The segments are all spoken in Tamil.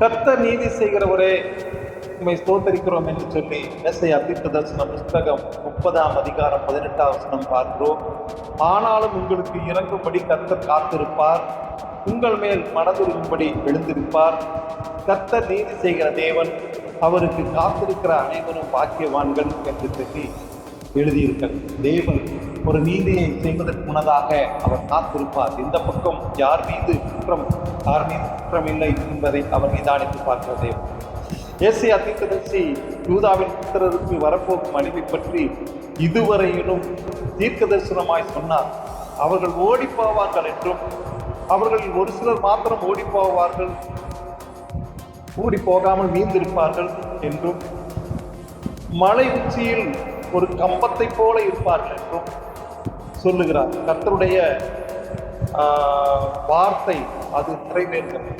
கத்த நீதி செய்கிறவரே உண்மை ஸ்தோத்தரிக்கிறோம் என்று சொல்லி எஸ்ஐ தீர்க்க தரிசனம் புஸ்தகம் முப்பதாம் அதிகாரம் பதினெட்டாம் வசனம் பார்க்கிறோம். ஆனாலும் உங்களுக்கு இறங்கும்படி கத்தர் காத்திருப்பார். உங்கள் மேல் மனதுருகும்படி எழுந்திருப்பார். கத்த நீதி செய்கிற தேவன் அவருக்கு காத்திருக்கிற அனைவரும் பாக்கியவான்கள் என்று சொல்லி எழுதியிருக்கிறது தேவன் ஒரு நீதியை செய்வதற்கு முன்னதாக அவர் காத்திருப்பார். இந்த பக்கம் யார் மீது குற்றம் யார் மீது குற்றம் இல்லை என்பதை அவர் நிதானித்து பார்க்கிறது தேவன். ஏசியா தீர்க்கதரிசி யூதாவின் புத்திரருக்கு வரப்போகும் அழிவை பற்றி இதுவரையிலும் தீர்க்க தரிசனமாய் சொன்னார். அவர்கள் ஓடி போவார்கள் என்றும் அவர்களில் ஒரு சிலர் மாத்திரம் ஓடி போவார்கள் ஓடி போகாமல் மீந்திருப்பார்கள் என்றும் மலை உச்சியில் ஒரு கம்பத்தை போல இருப்பார்கள் என்றும் சொல்லுகிறார். கர்த்தருடைய வார்த்தை அது நிறைவேறுகிறது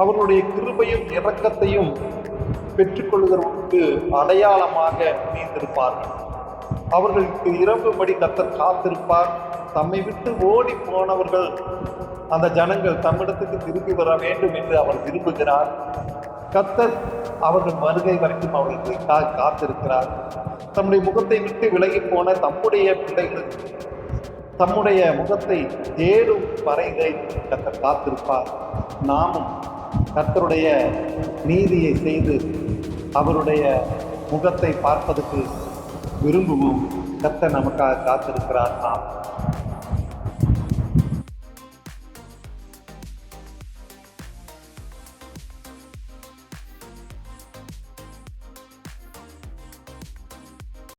அவர்களுடைய கிருபையும் இரக்கத்தையும் பெற்றுக்கொள்கிறவர்களுக்கு அடையாளமாக நீந்திருப்பார்கள் அவர்களுக்கு இறங்கும்படி கர்த்தர் காத்திருப்பார். தம்மை விட்டு ஓடி போனவர்கள் அந்த ஜனங்கள் தம்மிடத்துக்கு திரும்பி வர வேண்டும் என்று அவர் விரும்புகிறார். கத்தர் அவர்கள் வருகை வரைக்கும் அவர்களுக்காக காத்திருக்கிறார். தம்முடைய முகத்தை விட்டு விலகி போன தம்முடைய பிள்ளைகள் தம்முடைய முகத்தை தேடும் வரைகளை கர்த்தர் காத்திருப்பார். நாமும் கத்தருடைய நீதியை செய்து அவருடைய முகத்தை பார்ப்பதற்கு விரும்புவோம். கத்தர் நமக்காக காத்திருக்கிறார். நாம்